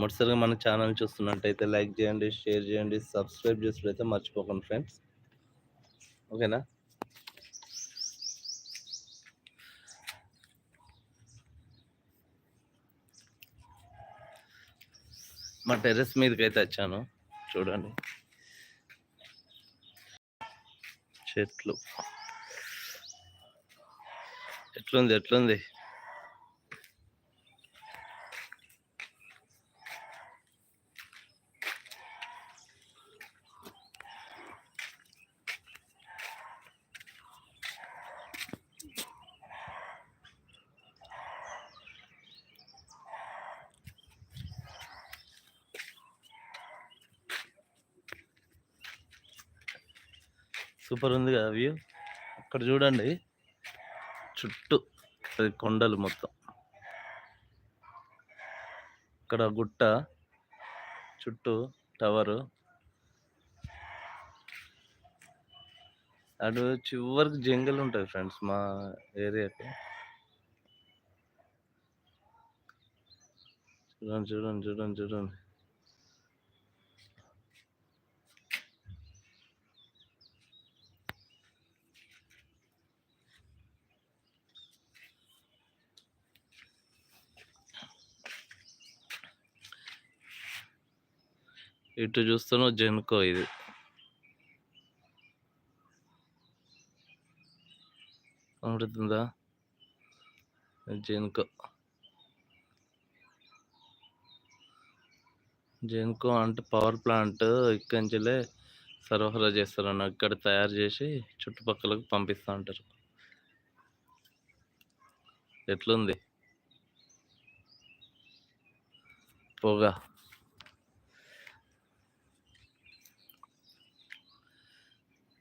మొదటిసారిగా మన ఛానల్ చూస్తున్నట్టయితే లైక్ చేయండి షేర్ చేయండి సబ్స్క్రైబ్ చేసుకుంటే మర్చిపోకండి ఫ్రెండ్స్. ఓకేనా? మా టెర్రస్ మీదకి అయితే వచ్చాను చూడండి. చెట్లు. ఎట్లుంది ఎట్లుంది? సూపర్ ఉంది కదా వ్యూ. అక్కడ చూడండి. చుట్టూ అది కొండలు మొత్తం. ఇక్కడ గుట్ట చుట్టూ టవరు. అటు చివరికి జంగల్ ఉంటుంది ఫ్రెండ్స్ మా ఏరియాకి. చూడండి చూడండి చూడండి చూడండి. ఇటు చూస్తున్న జెన్కో ఇది. కనబడుతుందా? జెన్కో. జెన్కో అంటే పవర్ ప్లాంట్ ఇక్కడి నుంచిలే సరఫరా చేస్తారన్న ఇక్కడ తయారు చేసి చుట్టుపక్కలకు పంపిస్తూ ఉంటారు. ఎట్లుంది? పొగ.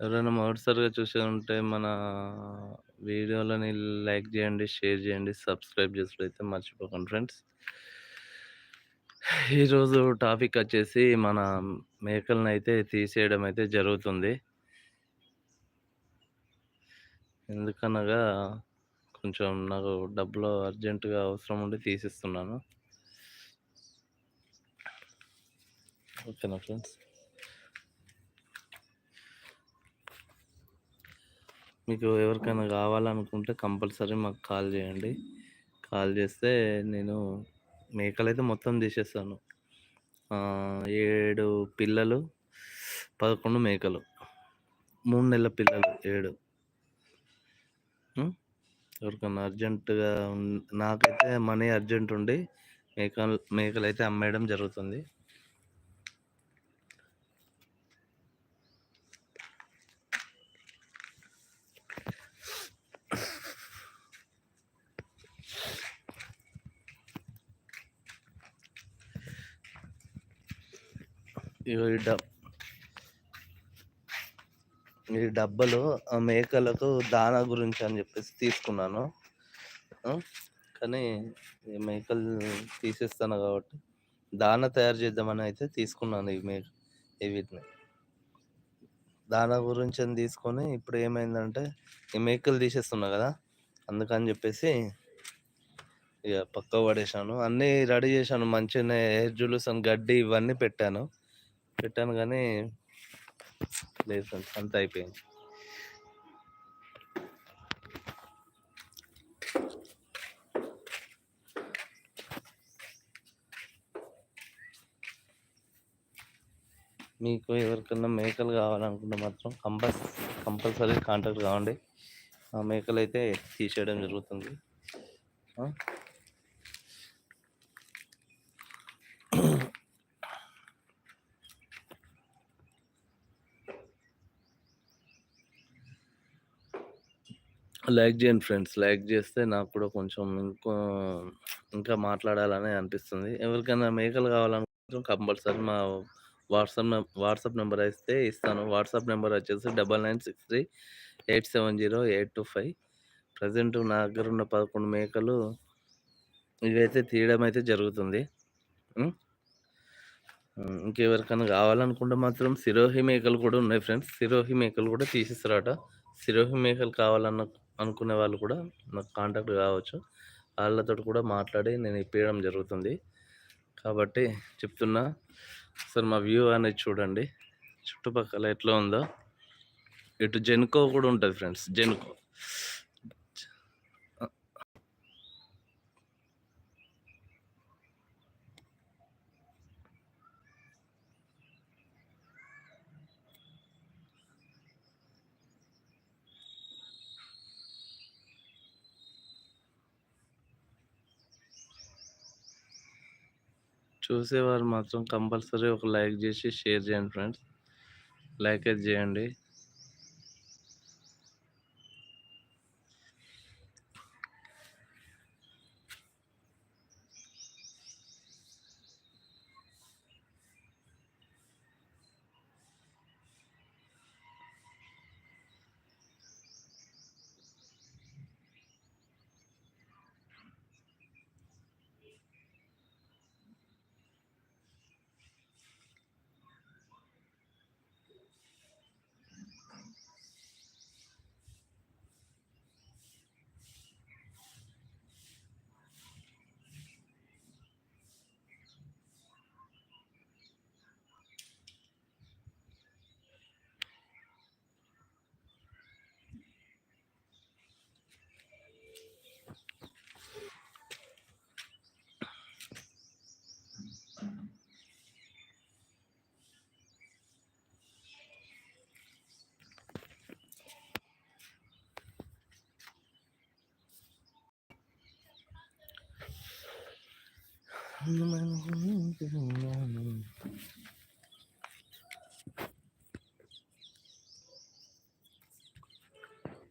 ఎవరైనా మొదటిసారిగా చూసి ఉంటే మన వీడియోలని లైక్ చేయండి షేర్ చేయండి సబ్స్క్రైబ్ చేసుడైతే మర్చిపోకండి ఫ్రెండ్స్. ఈరోజు టాపిక్ వచ్చేసి మన మేకలను అయితే తీసేయడం అయితే జరుగుతుంది. ఎందుకనగా కొంచెం నాకు డబ్బులు అర్జెంటుగా అవసరం ఉండి తీసిస్తున్నాను. ఓకేనా ఫ్రెండ్స్? మీకు ఎవరికైనా కావాలనుకుంటే కంపల్సరీ మాకు కాల్ చేయండి. కాల్ చేస్తే నేను మేకలైతే మొత్తం తీసేస్తాను. ఏడు పిల్లలు పదకొండు మేకలు. మూడు నెలల పిల్లలు ఏడు. ఎవరికన్నా ఎవరికైనా అర్జెంటుగా ఉన్- నాకైతే మనీ అర్జెంట్ ఉండి మేకలు మేకలు అయితే అమ్మేయడం జరుగుతుంది. ఈ డబ్ ఈ డబ్బలు ఆ మేకలకు దానా గురించి అని చెప్పేసి తీసుకున్నాను. కానీ ఈ మేకలు తీసేస్తాను కాబట్టి దానా తయారు చేద్దామని అయితే తీసుకున్నాను ఈ మేక ఈ వీటిని. దానా గురించి అని తీసుకొని ఇప్పుడు ఏమైందంటే ఈ మేకలు తీసేస్తున్నా కదా అందుకని చెప్పేసి ఇక పక్క పడేసాను అన్నీ రెడీ చేశాను మంచిగానే ఎయిర్ జులుస్ అని గడ్డి ఇవన్నీ పెట్టాను. పెట్టాను కానీ లేదు ఫ్రెండ్స్ అంత అయిపోయింది. మీకు ఎవరికైనా మేకలు కావాలనుకుంటే మాత్రం కంపల్స్ కంపల్సరీ కాంటాక్ట్ కావండి. ఆ మేకలు అయితే తీసేయడం జరుగుతుంది ఆ? లైక్ చేయండి ఫ్రెండ్స్. లైక్ చేస్తే నాకు కూడా కొంచెం ఇంకో ఇంకా మాట్లాడాలని అనిపిస్తుంది. ఎవరికైనా మేకలు కావాలనుకుంటే కంపల్సరీ మా వాట్సాప్ వాట్సాప్ నెంబర్ అయితే ఇస్తాను. వాట్సాప్ నెంబర్ వచ్చేసి double nine six three eight seven zero eight two five. Present నా దగ్గర ఉన్న పదకొండు మేకలు ఇవైతే తీయడం అయితే జరుగుతుంది. ఇంకెవరికైనా కావాలనుకుంటే మాత్రం సిరోహి మేకలు కూడా ఉన్నాయి ఫ్రెండ్స్. సిరోహి మేకలు కూడా తీసిస్తారట. సిరోహి మేకలు కావాలన్న అనుకునే వాళ్ళు కూడా నాకు కాంటాక్ట్ కావచ్చు. వాళ్ళతో కూడా మాట్లాడి నేను ఇప్పించడం జరుగుతుంది. కాబట్టి చెప్తున్నా సార్ మా వ్యూ అనేది చూడండి. చుట్టుపక్కల ఎట్లా ఉందో. ఇటు జెన్కో కూడా ఉంటుంది ఫ్రెండ్స్ జెన్కో చూసేవారు మాత్రం కంపల్సరీ ఒక లైక్ చేసి షేర్ చేయండి ఫ్రెండ్స్. లైక్ అయితే చేయండి.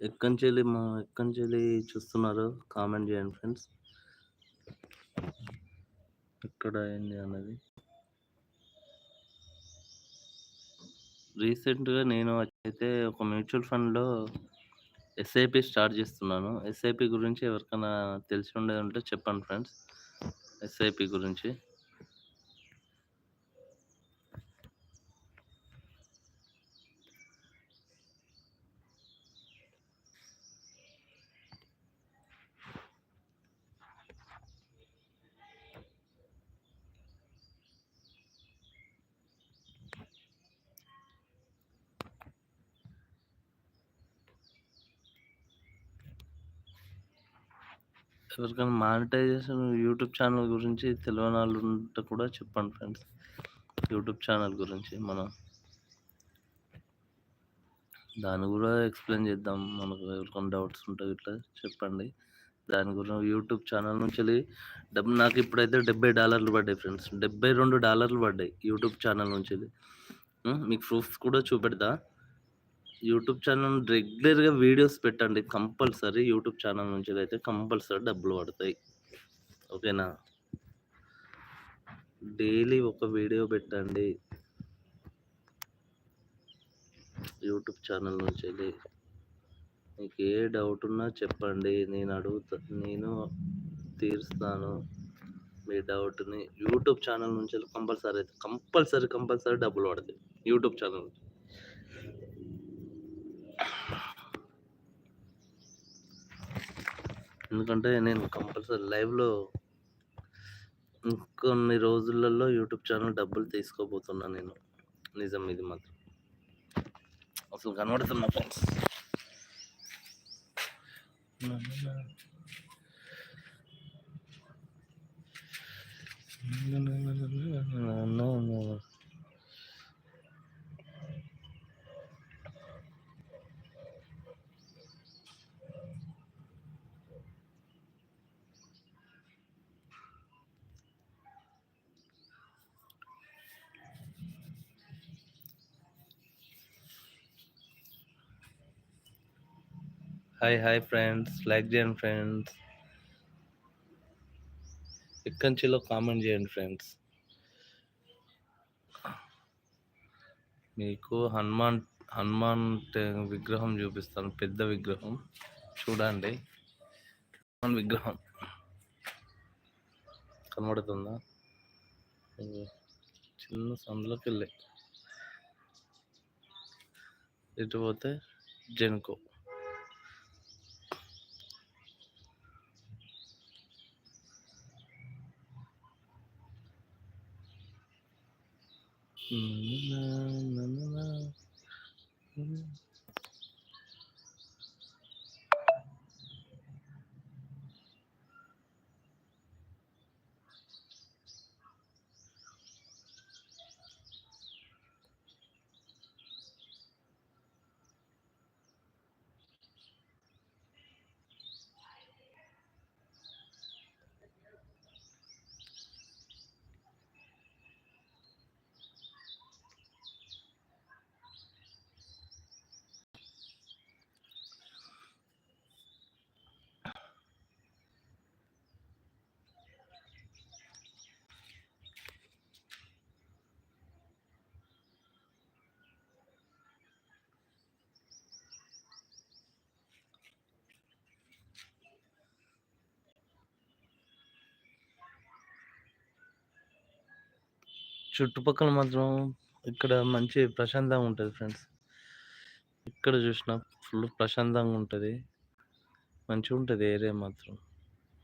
ఎక్కంచెలి మా ఎక్కంచెలి చూస్తున్నారు? కామెంట్ చేయండి ఫ్రెండ్స్ ఎక్కడ అయింది అన్నది? రీసెంట్గా నేను అయితే ఒక మ్యూచువల్ ఫండ్లో ఎస్ఐపి స్టార్ట్ చేస్తున్నాను. ఎస్ఐపి గురించి ఎవరికైనా తెలిసి ఉండేది ఉంటే చెప్పండి ఫ్రెండ్స్ ఎస్ఐపి గురించి ఎవరికైనా మానిటైజేషన్ యూట్యూబ్ ఛానల్ గురించి తెలియని వాళ్ళు ఉంటే కూడా చెప్పండి ఫ్రెండ్స్. యూట్యూబ్ ఛానల్ గురించి మనం. దాన్ని కూడా ఎక్స్ప్లెయిన్ చేద్దాం. మనకు ఎవరికైనా డౌట్స్ ఉంటాయి ఇట్లా చెప్పండి. దాని గురించి యూట్యూబ్ ఛానల్ నుంచి వెళ్ళి డబ్బు నాకు ఇప్పుడైతే డెబ్బై డాలర్లు పడ్డాయి ఫ్రెండ్స్. డెబ్బై రెండు డాలర్లు పడ్డాయి యూట్యూబ్ ఛానల్ నుంచి వెళ్ళి. మీకు ప్రూఫ్స్ కూడా చూపెడతా. యూట్యూబ్ ఛానల్ రెగ్యులర్గా వీడియోస్ పెట్టండి కంపల్సరీ యూట్యూబ్ ఛానల్ నుంచి అయితే కంపల్సరీ డబ్బులు పడతాయి. ఓకేనా? డైలీ ఒక వీడియో పెట్టండి. యూట్యూబ్ ఛానల్ నుంచి వెళ్ళి మీకు ఏ డౌట్ ఉన్నా చెప్పండి. నేను అడుగుతా నేను తీరుస్తాను మీ డౌట్ని. యూట్యూబ్ ఛానల్ నుంచి కంపల్సరీ అయితే కంపల్సరీ కంపల్సరీ డబ్బులు పడతాయి. యూట్యూబ్ ఛానల్ నుంచి. ఎందుకంటే నేను కంపల్సరీ లైవ్లో ఇంకొన్ని రోజులలో యూట్యూబ్ ఛానల్ డబ్బులు తీసుకోబోతున్నా నేను. నిజం ఇది మాత్రం. అసలు కనబడుతున్నా friends. Hi hi friends like చేయండి ఫ్రెండ్స్ ఎక్కంచిలో కామెంట్ చేయండి ఫ్రెండ్స్ మీకు హనుమాన్ హనుమాన్ విగ్రహం చూపిస్తాను. పెద్ద విగ్రహం. చూడండి. హనుమాన్ విగ్రహం. కనబడుతుందా? చిన్న సందులోకి వెళ్ళి. ఇటు పోతే జెన్కో. Mm-hmm. చుట్టుపక్కల మాత్రం ఇక్కడ మంచి ప్రశాంతంగా ఉంటుంది ఫ్రెండ్స్. ఇక్కడ చూసినా ఫుల్ ప్రశాంతంగా ఉంటుంది మంచిగా ఉంటుంది ఏరియా మాత్రం.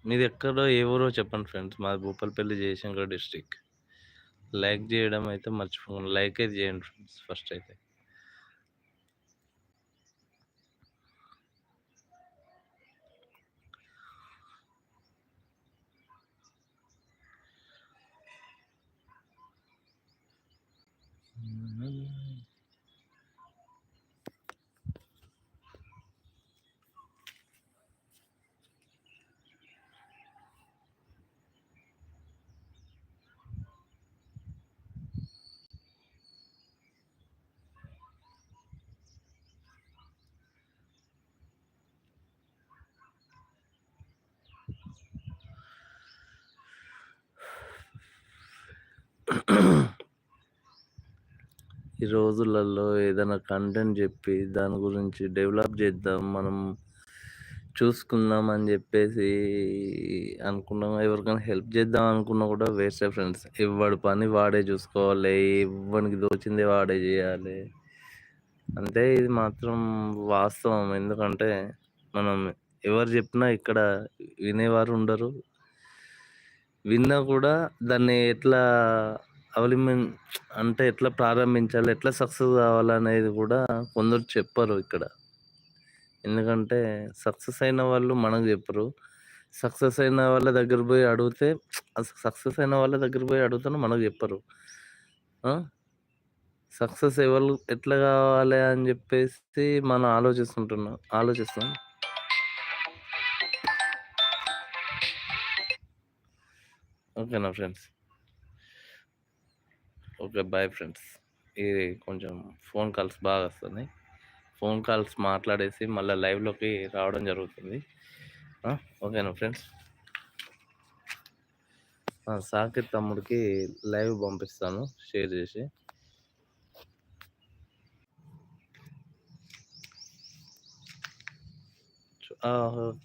మీది ఎక్కడో ఎవరో చెప్పండి ఫ్రెండ్స్. మాది భూపాలపల్లి జయశంకర్ డిస్ట్రిక్ట్. లైక్ చేయడం అయితే మర్చిపోకండి. లైక్ అయితే చేయండి ఫ్రెండ్స్ ఫస్ట్ అయితే. another. ఈ రోజులలో ఏదైనా కంటెంట్ చెప్పి దాని గురించి డెవలప్ చేద్దాం మనం చూసుకుందాం అని చెప్పేసి అనుకున్నాం. ఎవరికైనా హెల్ప్ చేద్దాం అనుకున్నా కూడా వేస్ట్ ఫ్రెండ్స్. ఎవడి పని వాడే చూసుకోవాలి ఎవరికి దోచింది వాడే చేయాలి అంటే ఇది మాత్రం వాస్తవం. ఎందుకంటే మనం ఎవరు చెప్పినా ఇక్కడ వినేవారు ఉండరు. విన్నా కూడా దాన్ని ఎట్లా అవలంబిం అంటే ఎట్లా ప్రారంభించాలి, ఎట్లా సక్సెస్ కావాలనేది కూడా కొందరు చెప్పరు ఇక్కడ. ఎందుకంటే సక్సెస్ అయిన వాళ్ళు మనకు చెప్పరు. సక్సెస్ అయిన వాళ్ళ దగ్గర పోయి అడిగితే అసలు సక్సెస్ అయిన వాళ్ళ దగ్గర పోయి అడుగుతాను మనకు చెప్పరు. సక్సెస్ ఎవరు ఎట్లా కావాలి అని చెప్పేసి మనం ఆలోచిస్తుంటున్నాం. ఆలోచిస్తాం. ఓకేనా ఫ్రెండ్స్. ఓకే. Bye friends. ఇది కొంచెం ఫోన్ కాల్స్ బాగా వస్తున్నాయి. ఫోన్ కాల్స్ మాట్లాడేసి మళ్ళీ లైవ్‌లోకి రావడం జరుగుతుంది. ఓకేనా ఫ్రెండ్స్. ఆ! తమ్ముడికి లైవ్ పంపిస్తాను షేర్ చేసి.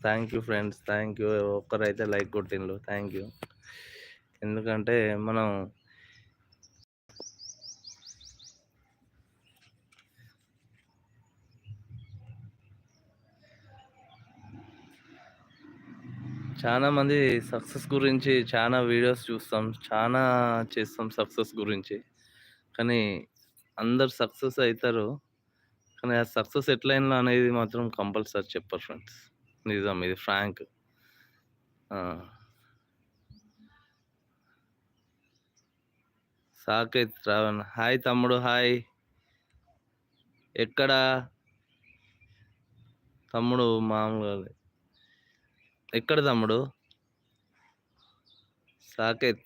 Thank you friends. Thank you. ఒక్కరైతే like కొట్టిండ్రు. Thank you. ఎందుకంటే మనం చాలా మంది సక్సెస్ గురించి చాలా వీడియోస్ చూస్తాం. చాలా చేస్తాం సక్సెస్ గురించి. కానీ అందరు సక్సెస్ అవుతారు కానీ ఆ సక్సెస్ ఎట్లయినా అనేది మాత్రం కంపల్సరీ చెప్పరు ఫ్రెండ్స్. నిజం ఇది ఫ్రాంక్. సాకేత్ రావణ్ హాయ్ తమ్ముడు. హాయ్. ఎక్కడ? తమ్ముడు మామూలుగా ఎక్కడ తమ్ముడు? సాకేత్.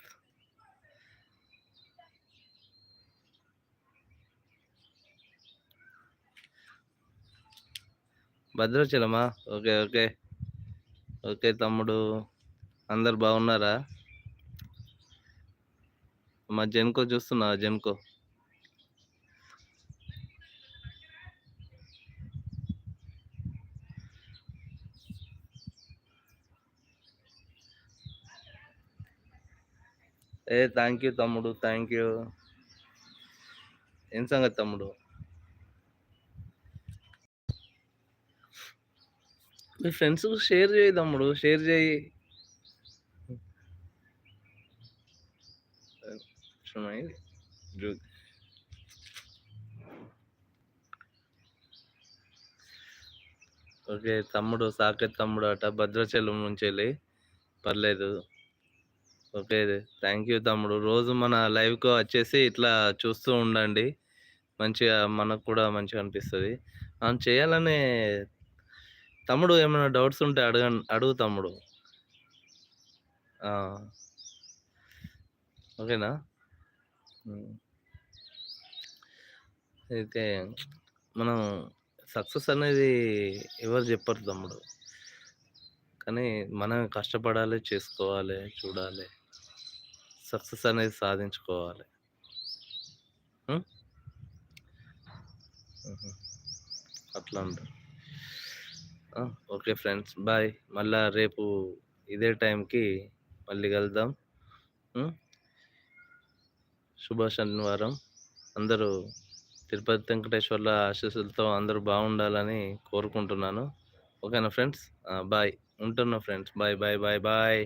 భద్రాచలమా? ఓకే. ఓకే. ఓకే తమ్ముడు. అందరు బాగున్నారా? మా జెన్‌కో చూస్తున్నావా జెన్‌కో? ఏ థ్యాంక్ యూ తమ్ముడు థ్యాంక్ యూ ఏం సంగతి తమ్ముడు? మీ ఫ్రెండ్స్కు షేర్ చేయి తమ్ముడు షేర్ చేయి. ఓకే తమ్ముడు సాకెత్ తమ్ముడు అట భద్రాచలం నుంచి వెళ్ళి. పర్లేదు. ఓకే. థ్యాంక్ యూ తమ్ముడు. రోజు మన లైవ్‌కి వచ్చేసి ఇట్లా చూస్తూ ఉండండి. మంచిగా మనకు కూడా మంచిగా అనిపిస్తుంది మనం చేయాలనే తమ్ముడు ఏమైనా డౌట్స్ ఉంటే అడగ అడుగు తమ్ముడు. ఓకేనా? అయితే మనం సక్సెస్ అనేది ఎవరు చెప్పరు తమ్ముడు. కానీ మనం కష్టపడాలి, చేసుకోవాలి, చూడాలి. సక్సెస్ అనేది సాధించుకోవాలి. అట్లా ఓకే ఫ్రెండ్స్. బాయ్. మళ్ళా రేపు ఇదే టైంకి మళ్ళీ కలుద్దాం. శుభ శనివారం. అందరూ తిరుపతి వెంకటేశ్వర్ల ఆశీస్సులతో అందరూ బాగుండాలని కోరుకుంటున్నాను. ఓకేనా ఫ్రెండ్స్? బాయ్. ఉంటున్నా friends. Bye. Bye. Bye. Bye.